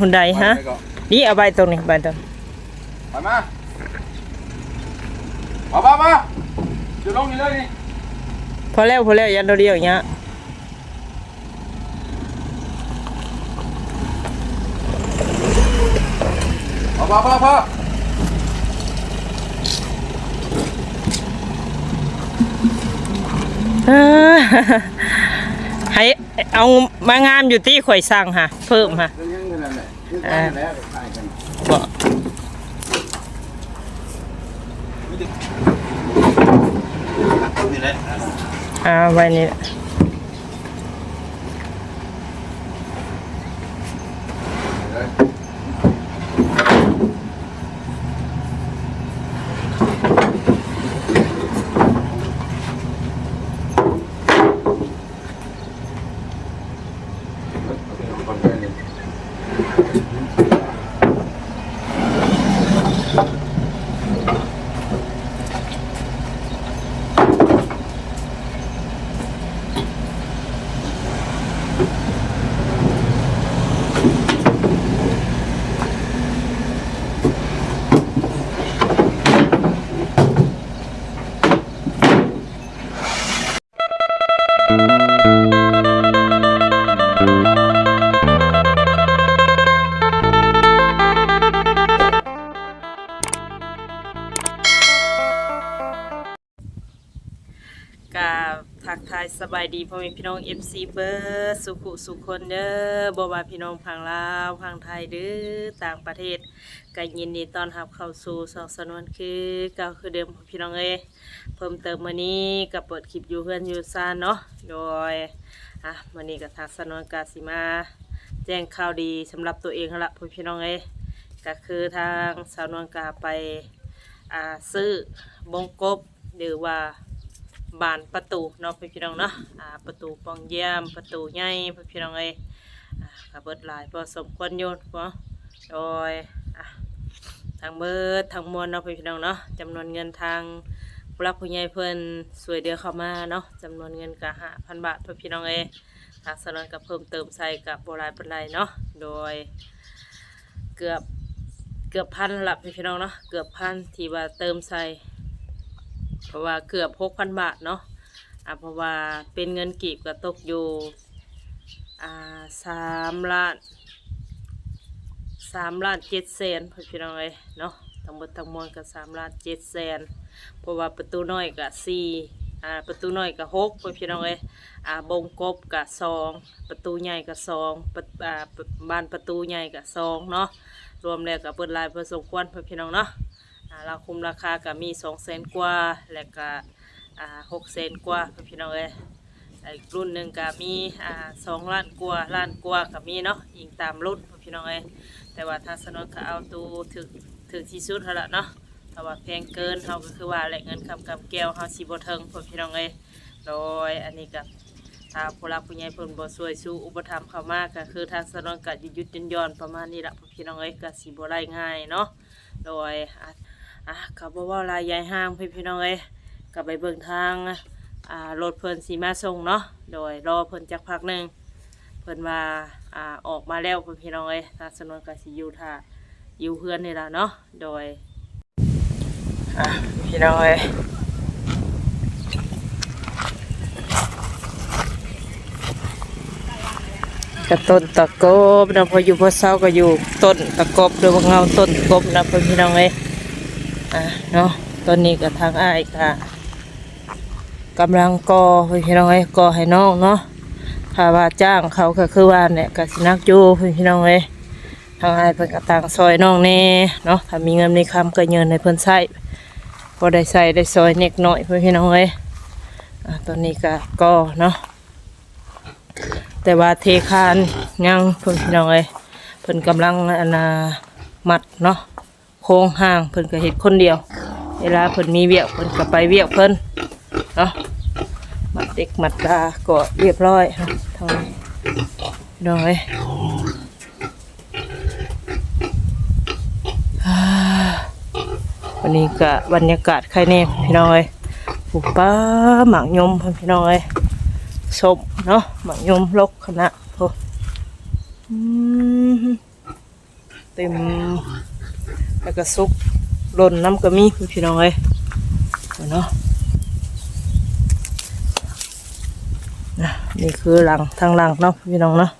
หุ่นใดฮะไปก่อนนี่เอาใบตรงนี้ใบตรงไปมามามามาอยู่ลงนี่เลยนี่พอแล้วพอแล้วยันตัวเดียวอย่างเงี้ยพอพอพอพอเอ้อให้เอามางามอยู่ที่ข่อยสั่งค่ะ เพิ่มค่ะ เรื่องยังขนาดไหนคือกันแล้วขายกันบอกนี่แหละอ่าไว้นี่ กาทักทายสบายดีพ่อแม่พี่น้อง FC เบอร์สุขุสุขคนเด้อบ่ว่าพี่น้องพังลาวพังไทยหรือต่างประเทศก็ยินดีต้อนรับเข้าสู่สองสนวนคือเก่าคือเดิมพี่น้องเอ้ยเพิ่มเติมมื้อนี้ก็เปิดคลิปอยู่เฮือนอยู่ซ่านเนาะโดยอะมื้อนี้ก็ทางสนวนกาสิมา แจ้งข่าวดีสำหรับตัวเองละพ่อพี่น้องเอ้ยก็คือทางสาวนวลกาไปอ่าซื้อบงกบหรือว่า บานประตูเนาะพี่น้องเนาะอ่าประตูปองเยี่ยมประตูใหญ่พี่น้องเอ้ยอ่าก็เบิดหลายพอสมควรอยู่เนาะโดยอะทางเบิดทางมวลเนาะพี่น้องเนาะจำนวนเงินทางผู้รักผู้ใหญ่เพิ่นสวยเดือเข้ามาเนาะจำนวนเงินกะห้าพันบาทพี่น้องเอ้ทางสนวนกับเพิ่มเติมใส่กับโบราณเป็นไรเนาะโดยเกือบเกือบพันละพี่น้องเนาะเกือบพันที่ว่าเติมใส่ ราะว่าเกือบหกพันบาทเนาะอ่าเพราะว่าเป็นเงินกีบก็ตกอยู่อ่าสามล้านสามล้านเจ็ดแสนพี่น้องเอ้ยเนาะทั้งหมดทั้งมวลก็สามล้านเจ็ดแสนเพราะว่าประตูน้อยก็สี่อ่าประตูน้อยก็หกพี่น้องเอ้ยอ่าบงกบก็สองประตูใหญ่ก็สองอ่าบานประตูใหญ่ก็สองเนาะรวมแล้วก็เปิดลายเพื่อสมควรพี่น้องเนาะ อ่าราคุมราคาก็มีสองแสนกว่าและก็หกแสนกว่าพี่น้องเอ้ยอีกรุ่นหนึ่งก็มีสองล้านกว่าล้านกว่าก็มีเนาะยิงตามรุ่นพี่น้องเอ้ยแต่ว่าทางสนนก็เอาตัวถึงถึงที่สุดเท่าละเนาะแต่ว่าแพงเกินเขาก็คือว่าแหล่งเงินคำกับแก้วเขาสีบเทิงพี่น้องเอ้ยโดยอันนี้ก็ถ้าผู้รักผู้ใหญ่เพิ่นบ่ช่วยสู้อุปถัมภ์เขามากก็คือทางสนนก็หยุดยุดยันย้อนประมาณนี้ละพี่น้องเอ้ยก็สีบ่ได้ง่ายเนาะโดย อะอะกับว่าลายยายห้างพี่พี่น้องเอ้ยกลับไปเบิ่งทางอ่ารถเพิ่นสีมาส่งเนาะโดยรอเพิ่นจักพักหนึ่งเพิ่นว่าอ่าออกมาแล้วพี่พี่น้องเอ้ยทางสนวนกับสิอยู่ท่าอยู่เพื่อนนี่ล่ะเนาะโดยอะพี่น้องเอ้ยกระต้นตะกบนะพออยู่พอเศร้าก็อยู่ต้นตะกบหรือว่าเงาต้นกบนะพี่พี่น้องเอ้ย อะเนาะตอนนี้ก็ทางอ้ายก็กำลังก่อพี่น้องเอ้ก่อให้น้องเนาะถ้าว่าจ้างเขาก็คือว่าเนี่ยก็สินักอยู่พี่น้องเอ้ทางอ้ายเพิ่นก็ต่างซอยน้องแน่เนาะถ้ามีเงินมีคำก็เงินให้เพิ่นใช้พอได้ใส่ได้ซอยเน็กน้อยพี่น้องเอ้อตอนนี้ก็ก่อเนาะแต่ว่าเทคานยังพี่น้องเอ้เพิ่นกำลังอันน่ะมัดเนาะ โครงห่างเพิ่นก็เฮ็ดคนเดียว เวลาเพิ่นมีเวียกเพิ่นก็ไปเวียกเพิ่นเนาะมัดเด็กมัดตาก็เรียบร้อยทางนี้น้อยอ่าวันนี้ก็บรรยากาศใครแน่พี่น้อยผูกป้าหมากยมพี่น้อยศพเนาะหมากยมลกคณะโพอเต็ม แล้วก็ซุกหล่นน้ำก็มีพี่น้องเอ้ยเนาะนี่คือหลังทางหลังเนาะพี่น้องเนาะ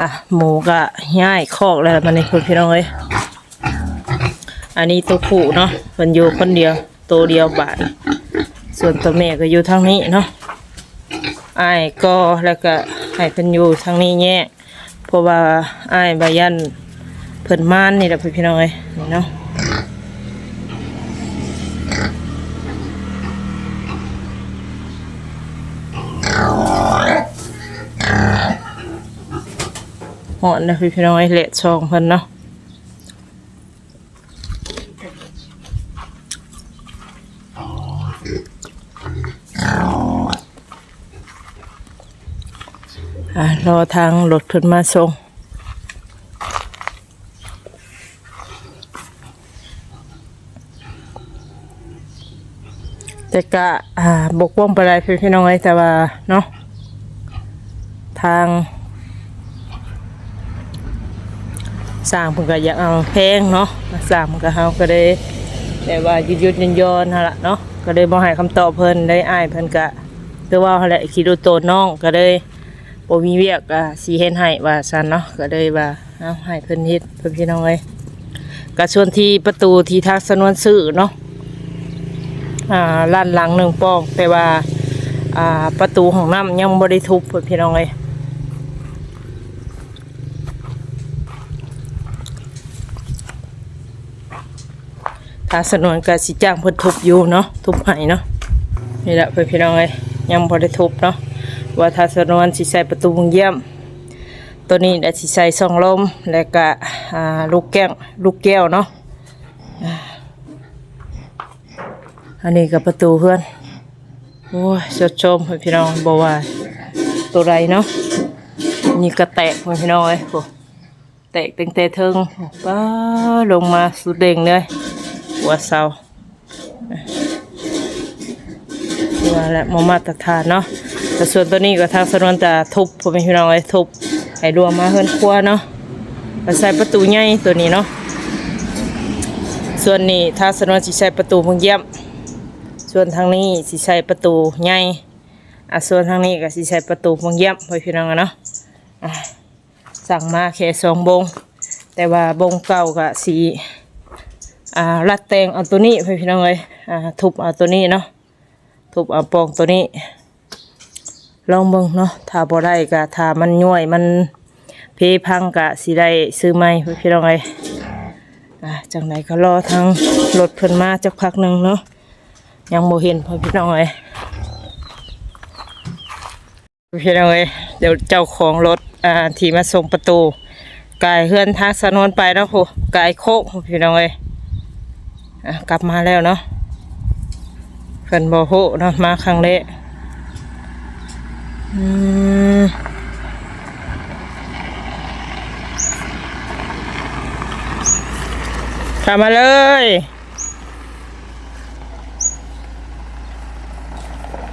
อะหมูก็ย่ายคอกแล้วมันนี่พี่น้องเอ้ยอันนี้ตัวผู้เนาะมันอยู่คนเดียวตัวเดียวบาทส่วนตัวแม่ก็อยู่ทางนี้เนาะไอ้ก็แล้วก็ให้เพิ่นอยู่ทางนี้แยกเพราะว่าไอ้ายบยันเพิ่นม่านนี่แหละพี่น้องเอ้ยนี่เนาะหอนนะพี่พี่น้องไอ้เละชองเพิ่นเนาะอะรอทางรถเพิ่นมาส่ง แต่กะอ่าบกว่องไปได้พี่น้องไอ้แต่ว่าเนาะทางสร้างเพิ่นก็อยากเอาแพงเนาะสร้างมันก็เฮาก็ได้แต่ว่ายุดยุดยันยอนๆหั่นล่ะเนาะก็ได้บ่ให้คำตอบเพิ่นได้อ้ายเพิ่นก็คือว่าหั่นแหละคิดดูโตนน้องก็เลยบ่มีเวียกอะสิเฮ็ดให้ว่าซั่นเนาะก็เลยว่าเอาให้เพิ่นเฮ็ดเพิ่นพี่น้องเอ้ยก็ส่วนที่ประตูที่ทางสนวนซื้อเนาะ อ่าล้านหลังหนึ่งปองแต่ว่า อ่า ประตูห้องน้ำยังบ่ได้ทุบเพิ่นพี่น้องเอ้ยทางสนวนก็สิจ้างเพิ่นทุบอยู่เนาะทุบให้เนาะนี่แหละเพื่อพี่น้องเอ้ยยังบ่ได้ทุบเนาะว่าทางสนวนสิใส่ประตูวงเยี่ยมตัวนี้ได้สิใส่ช่องลมแล้วก็ลูกแก้วลูกแก้วเนาะอ่า อันนี้ก็ประตูเพื่อน โอ้ยชดชมพงพี่น้องบอกว่าตัวไรเนาะนี่ก็แตกเพื่อนพี่น้องเอ้ยโอ้แตกตั้งแต่เทิงป้าลงมาสุดเด้งเลยหัวเสาว่าและมมาตรฐานเนาะแต่ส่วนตัวนี้ก็ทางสนวนจะทุบผมพี่น้องไอ้ทุบให้รวมมาเฮือนครัวเนาะใส่ประตูใหญ่ตัวนี้เนาะส่วนนี้ทางสนวนสิใส่ประตูเพิ่งเยี่ยม ส่วนทางนี้สิใส่ประตูใหญ่อะส่วนทางนี้ก็สิใส่ประตูเพิ่งเยี่ยมพ่พี่น้องอะเนาะอะสั่งมาแค่สองบง แต่ว่าบงเก่าก็สีอ่ารัดแตงเอาตัวนี้ไปพี่น้องเลยอ่าทุบเอาตัวนี้เนาะทุบเอาปองตัวนี้ ลองเบิ่งเนาะถ้าบ่ได้ก็ถ้ามันย่วยมันเพพังก็สิได้ซื้อใหม่ไปพี่น้องเลยอ่าจังไหนก็รอทางรถเพิ่นมาจักพักหนึ่งเนาะ ยังบ่เห็นพอพี่น้องเลยพี่น้องเลยเดี๋ยวเจ้าของรถอ่าที่มาส่งประตูกายเฮือนทางสนวนไปเนาะผู้กายโคกพี่น้องเลยอะกลับมาแล้วเนาะเพิ่นบ่ฮู้เนาะมาครั้งแรกอืมเข้ามาเลย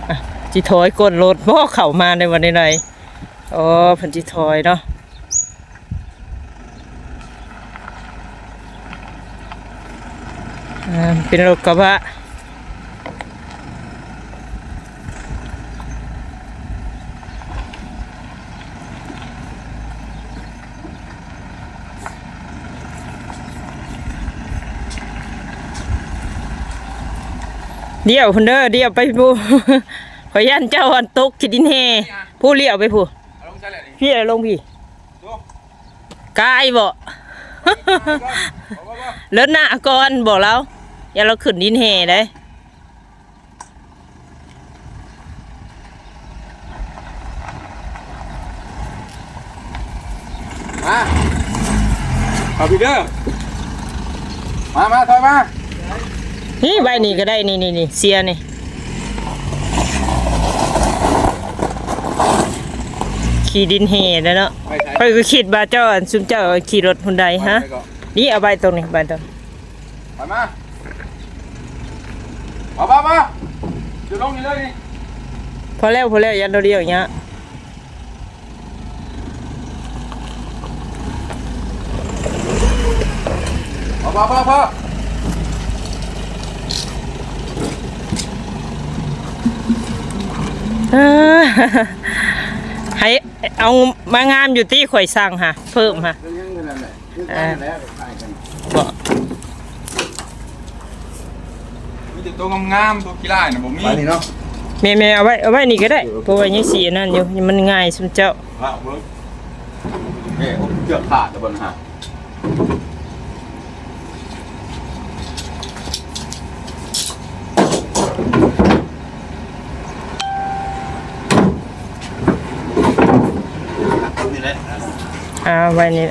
อะ จิถอยกดรถบ่เข้ามาในวันนี้เลยอ๋อเพิ่นจิถอยเนาะเป็นรถกระบะเดี่ยวพุ่นเด้อเดี่ยวไปผู้ ขอยันเจ้าอันตกขีดินเฮผู้เลี้ยวไปผู้เอาลงใส่เลยนี่พี่อะไรลงพี่ดูกายบ่เอาบ่บ่เลิศหน้าก่อนบอกเราอย่าเราขึ้นดินเฮได้มาเอาพี่เด้อมามาถอยมานี่ใบนี้ก็ได้นี่นี่นี่เสียนี่ ขี่ดินเฮได้เนาะไปใส่ไปก็คิดว่าเจ้าอันซุมเจ้าขี่รถหุ่นใดฮะไปก่อนนี่เอาใบตรงนี้ใบตรงไปมาเอาบ่บ่อยู่ลงนี่เลยนี่พอแล้วพอแล้วยันเราเดียวอย่างเงี้ยพอพอพอเออให้ เอามางามอยู่ที่ข่อยสั่งค่ะ เพิ่มค่ะเรื่องยังนั่นแหละเรื่องนั้นแหละขายกันบ่มีแต่ตัวงามๆตัวกีฬาน่ะบ่มีไปนี่เนาะแม่แม่เอาไว้เอาไว้นี่ก็ได้เพราะว่ายังสีนั่นอยู่มันง่ายสุดเจ้าว่าเบิ่งเอ้ผมเกือบขาดแล้วบ่นะฮะ นี่แหละ เอ่าไว้นี่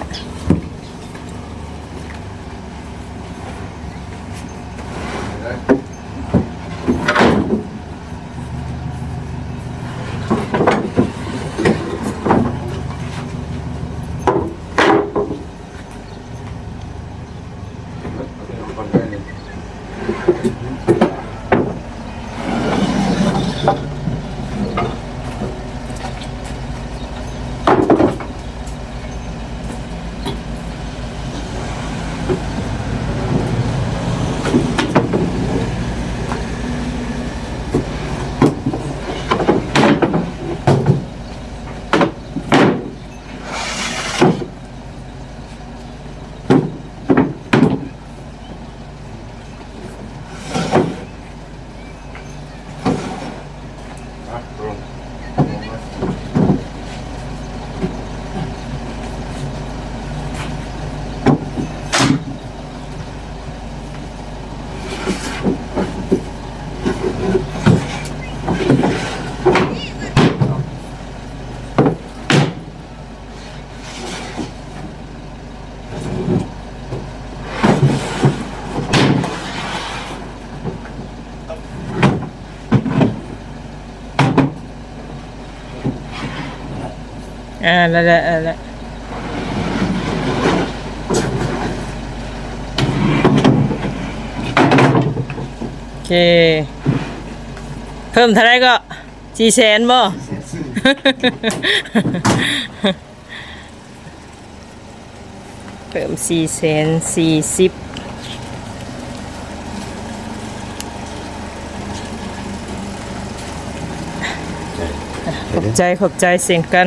อ่าแล้วแล้วแล้วแล้วโอเค เพิ่มเท่าไรก็จีแสนบ่เพิ่มสี่แสนสี่สิบขอบใจขอบใจเสียงกัน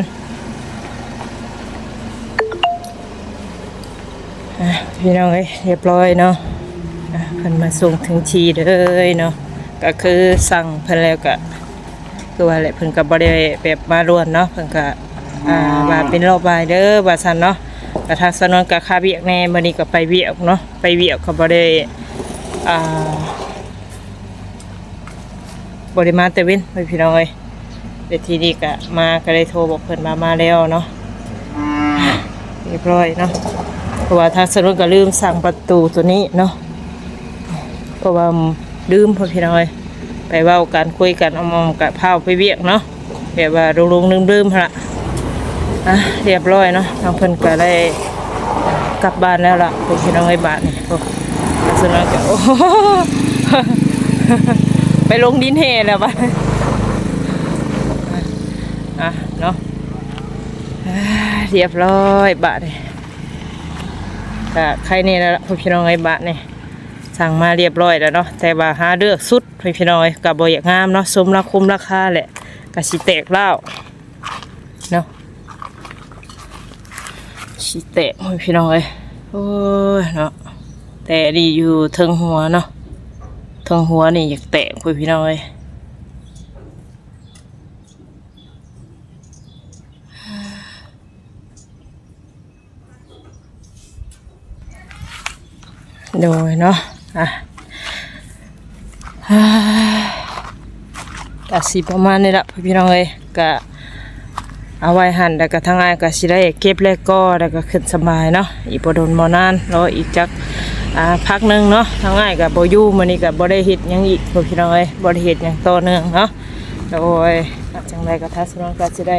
พี่น้องเอ้ยเรียบร้อยเนาะเพิ่นมาส่งถึงทีเลยเนาะก็คือสั่งเพิ่นแล้วก็คือว่าแหละเพิ่นก็บ่ได้แบบมาร่วนเนาะเพิ่นก็อ่าว่าเป็นรอบบ่ายเด้อว่าซั่นเนาะกระทางสนนกับคาเวียกแน่มื้อนี้ก็ไปเวียกเนาะไปเวียกก็บ่ได้อ่าบ่ได้มาแต่เว้นไปพี่น้องเอ้ยเดี๋ยวทีนี้ก็มาก็เลยโทรบอกเพิ่นมามาแล้วเนาะเรียบร้อยเนาะ เพราะว่าทางสนุนก็ลืมสั่งประตูตัวนี้เนาะเพราะว่าลืมพอพี่น้อยไปเว้ากันคุยกันเอามอมกับพาไปเวียกเนาะแบบว่าลุงๆลืมๆหั่นละอะเรียบร้อยเนาะทางเพิ่นก็ได้กลับบ้านแล้วล่ะพวกพี่น้องไอ้บ้านนี่โอ้ทางสนุนก็โอ้ไปลงดินเฮแล้วบ้านอะเนาะเรียบร้อยบาทนี่ ก็ใครนี่แล้วล่ะพี่น้องไอ้บาทนี่สั่งมาเรียบร้อยแล้วเนาะแต่ว่าหาเลือกสุดพี่น้องกับบอยากงามเนาะสมราคุมราคาแหละกะสิแตกเล่าเนาะสิแตกพี่น้องไอ้โอ้ยเนาะแต่ดีอยู่เทิงหัวเนาะเทิงหัวนี่อยากแตกพี่น้องไอ้ โดยเนาะอะกะสิประมาณนี้ละพี่น้องเอ้ยกะเอาไว้หันแล้วก็ทางงานก็สิได้เก็บแล้วก็แล้วก็ขึ้นสบายเนาะอีกบ่โดนบ่นานรออีกจักอ่าพักหนึงเนาะทางงานก็บ่อยู่มื้อนี้ก็บ่ได้เฮ็ดหยังอีกพี่น้องเอ้ยบ่ได้เฮ็ดหยังต่อเนื่องเนาะโดยจังไดก็ทัศนองก็สิได้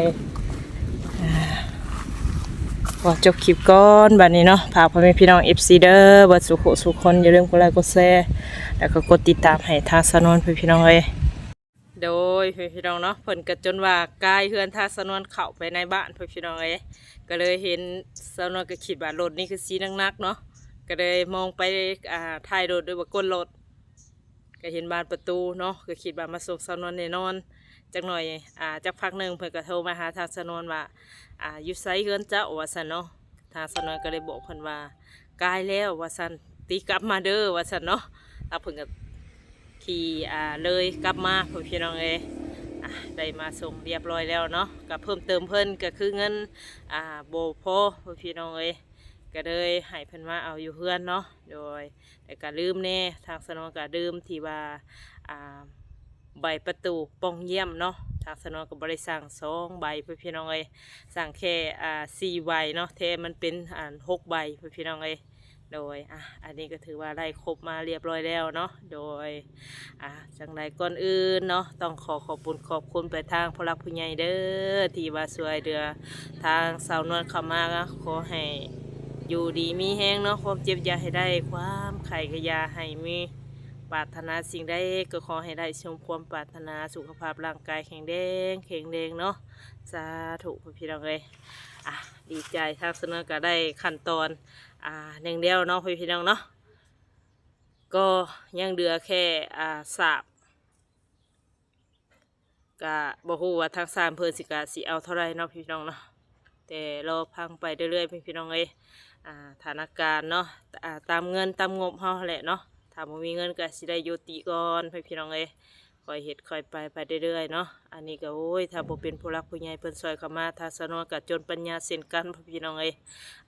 อจบคลิปก่อนบัดนี้เนาะฝากพ่อแม่พี่น้อง FC เด้อเบัดสุขสุขคนอย่าลืมกดไลค์กดแชร์แล้วก็กดติดตามให้ทาสนวนพี่น้องเอ้ยโดยพี่น้องเนาะเพิ่นก็จนว่ากายเฮือนทาสนวนเข้าไปในบ้านพี่น้องเอ้ยก็เลยเห็นสนวนก็คิดว่ารถนี่คือสีนักๆเนาะก็เลยมองไปอ่าท้ายรถด้วยว่ากลรถก็เห็นบานประตูเนาะก็คิดว่ามาส่งสาวนแน่นอนจักหน่อยอ่าจักพักหนึ่งเพิ่นก็โทรมาหาทางสาวนว่า อ่าอยู่ไสเฮือนเจ้าว่าซั่นเนาะทางสนวลก็เลยบอกเพิ่นว่ากายแล้วว่าซั่นตีกลับมาเด้อว่าซั่นเนาะแล้วเพิ่นก็ขี่อ่าเลยกลับมาพ่อพี่น้องเอยได้มาส่งเรียบร้อยแล้วเนาะก็เพิ่มเติมเพิ่นก็คือเงินอ่าบ่พอพ่อพี่น้องเอยก็เลยให้เพิ่นมาเอาอยู่เพื่อนเนาะโดยแต่ก็ลืมแน่ทางสนองก็ลืมที่ว่าอ่า ใบประตูป้องเยี่ยมเนาะทางสนองก็บริสั่งสองใบพื่อพี่น้องเอ้ยสั่งแค่อ่าสี่ใบเนาะแทมันเป็นอ่าหกใบพื่อพี่น้องเอ้ยโดยอะอันนี้ก็ถือว่าได้ครบมาเรียบร้อยแล้วเนาะโดยอะจังไรก่อนอื่นเนาะต้องขอขอบคุณขอบคุณไปทางผู้รักผู้ใหญ่เด้อที่ว่าช่วยเดือทางสาวนวลเข้ามาก็ขอให้อยู่ดีมีแห้งเนาะความเจ็บยาให้ได้ความไข่กยาให้มี ปรารถนาสิ่งใดก็ขอให้ได้ชมความปรารถนาสุขภาพร่างกายแข็งแรงแข็งแรงเนาะสาธุพี่น้องเลยอะดีใจทางเสนอก็ได้ขั้นตอนอ่าหนึ่งเดียวเนาะพี่น้องเนาะก็ยังเหลือแค่อ่าสาบก็บอกว่าทางสามเพิ่นสิกาสิเอาเท่าไรเนาะพี่น้องเนาะแต่เราพังไปเรื่อยๆพี่น้องเอ้ยอ่าฐานการเนาะอ่าตามเงินตามงบเฮาแหละเนาะ ถ้าบ่มีเงินก็สิได้ยุติก่อนพี่พี่น้องเอ้ยคอยเฮ็ดคอยไปไปเรื่อยๆเนาะอันนี้ก็โอ้ยถ้าบ่เป็นผู้รักผู้ใหญ่เพิ่นซอยเข้ามาถ้าสนวนก็จนปัญญาเส้นกันพี่พี่น้องเอ้ย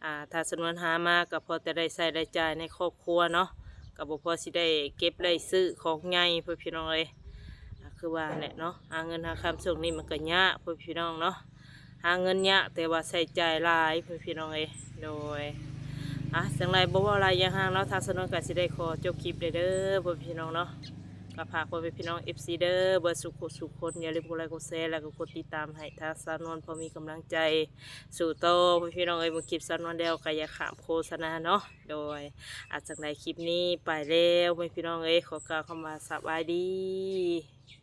อ่าถ้าสนวนหามาก็พอแต่ได้ใช้ได้จ่ายในครอบครัวเนาะก็บ่พอสิได้เก็บได้ซื้อของใหญ่พี่พี่น้องเอ้ยอ่าคือว่าแหละเนาะหาเงินหาคำส่งนี้มันก็ยากพี่พี่น้องเนาะหาเงินยากแต่ว่าใช้จ่ายหลายพี่พี่น้องเอ้ยโดย อะจังไรบ่ว่าอะไรยังห่างเนาะทางสนนกับสิได้ขอจบคลิปเด้อพ่อพี่น้องเนาะก็ฝากพ่อพี่น้อง FC เด้อเบอร์สุขสุขคนอย่าลืมกดไลค์กดแชร์แล้วก็กดติดตามให้ทางสนนพอมีกำลังใจสู่โตพ่อพี่น้องเอ้ยบ่คลิปสนนเดียวก็อย่าขามโฆษณาเนาะโดยอาจจากในคลิปนี้ไปแล้วพ่อพี่น้องเอ้ยขอกล่าวคำว่าสวัสดี